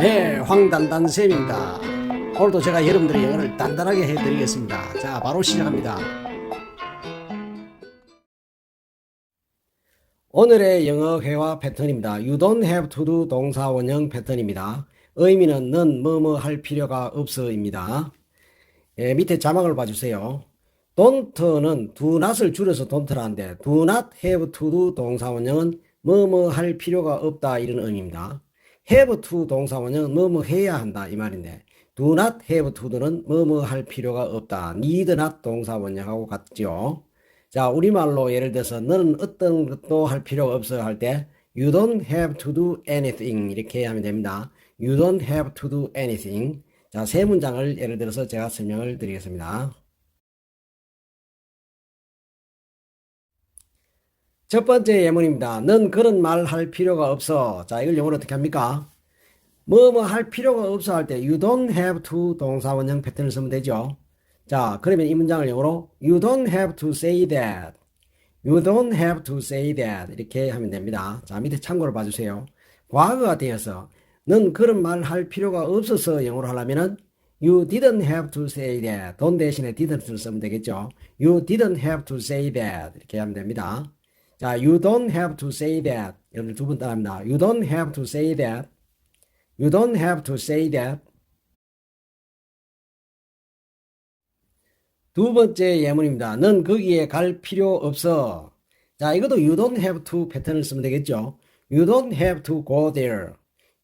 네, 황단단 쌤입니다. 오늘도 제가 여러분들의 영어를 단단하게 해드리겠습니다. 자, 바로 시작합니다. 오늘의 영어 회화 패턴입니다. You don't have to do 동사 원형 패턴입니다. 의미는 넌 뭐뭐 할 필요가 없어입니다. 예, 밑에 자막을 봐주세요. don't는 do not을 줄여서 don't라는데 do not have to do 동사 원형은 뭐뭐 할 필요가 없다 이런 의미입니다. Have to 동사 원형은 뭐뭐 해야 한다 이 말인데 do not have to는 뭐뭐 할 필요가 없다. need not 동사 원형하고 같죠. 자, 우리말로 예를 들어서 너는 어떤 것도 할 필요가 없어 할 때 you don't have to do anything 이렇게 하면 됩니다. you don't have to do anything. 자, 세 문장을 예를 들어서 제가 설명을 드리겠습니다. 첫 번째 예문입니다. 넌 그런 말 할 필요가 없어. 자, 이걸 영어로 어떻게 합니까? 뭐 뭐 할 필요가 없어 할 때 you don't have to 동사 원형 패턴을 쓰면 되죠. 자, 그러면 이 문장을 영어로 you don't have to say that. you don't have to say that. 이렇게 하면 됩니다. 자, 밑에 참고를 봐주세요. 과거가 되어서 넌 그런 말 할 필요가 없어서 영어로 하려면은 you didn't have to say that. don't 대신에 didn't를 쓰면 되겠죠. you didn't have to say that. 이렇게 하면 됩니다. 자, you don't have to say that. 여러분 두번 따라합니다. You don't have to say that. You don't have to say that. 두 번째 예문입니다. 넌 거기에 갈 필요 없어. 자, 이것도 you don't have to 패턴을 쓰면 되겠죠. You don't have to go there.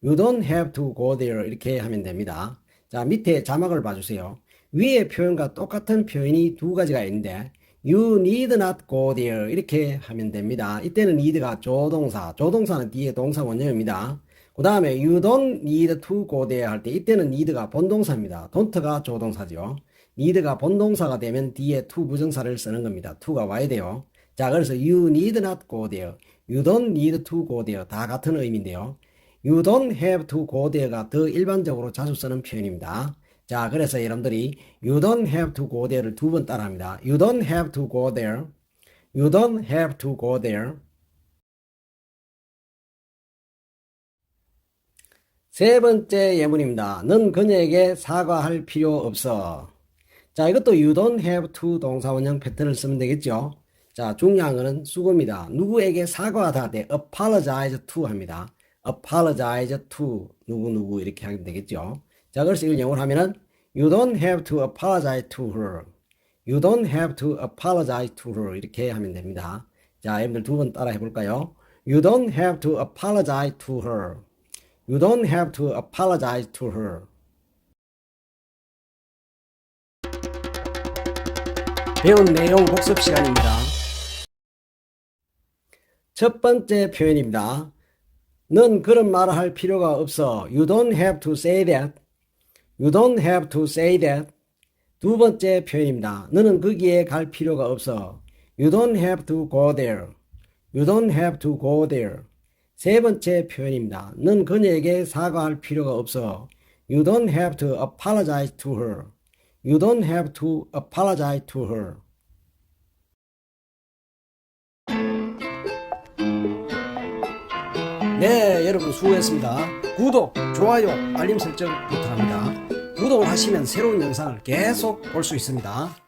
You don't have to go there. 이렇게 하면 됩니다. 자, 밑에 자막을 봐주세요. 위의 표현과 똑같은 표현이 두 가지가 있는데 You need not go there 이렇게 하면 됩니다. 이때는 need가 조동사, 조동사는 뒤에 동사 원형입니다. 그 다음에 you don't need to go there 할 때 이때는 need가 본동사입니다. don't가 조동사죠. need가 본동사가 되면 뒤에 to 부정사를 쓰는 겁니다. to가 와야 돼요. 자, 그래서 you need not go there, you don't need to go there 다 같은 의미인데요. You don't have to go there가 더 일반적으로 자주 쓰는 표현입니다. 자, 그래서 여러분들이 you don't have to go there를 두 번 따라합니다. You don't have to go there. You don't have to go there. 세 번째 예문입니다. 넌 그녀에게 사과할 필요 없어. 자, 이것도 you don't have to 동사 원형 패턴을 쓰면 되겠죠. 자, 중요한 거는 수고입니다. 누구에게 사과하다 할 때 apologize to 합니다. apologize to 누구누구 이렇게 하면 되겠죠. 자, 그래서 이걸 영어로 하면은 you don't have to apologize to her. you don't have to apologize to her 이렇게 하면 됩니다. 자, 여러분들 두 번 따라 해볼까요? you don't have to apologize to her. you don't have to apologize to her. 배운 내용 복습 시간입니다. 첫 번째 표현입니다. 넌 그런 말을 할 필요가 없어. You don't have to say that. You don't have to say that. 두 번째 표현입니다. 너는 거기에 갈 필요가 없어. You don't have to go there. You don't have to go there. 세 번째 표현입니다. 넌 그녀에게 사과할 필요가 없어. You don't have to apologize to her. You don't have to apologize to her. 네, 여러분 수고했습니다. 구독, 좋아요, 알림 설정 부탁합니다. 구독을 하시면 새로운 영상을 계속 볼 수 있습니다.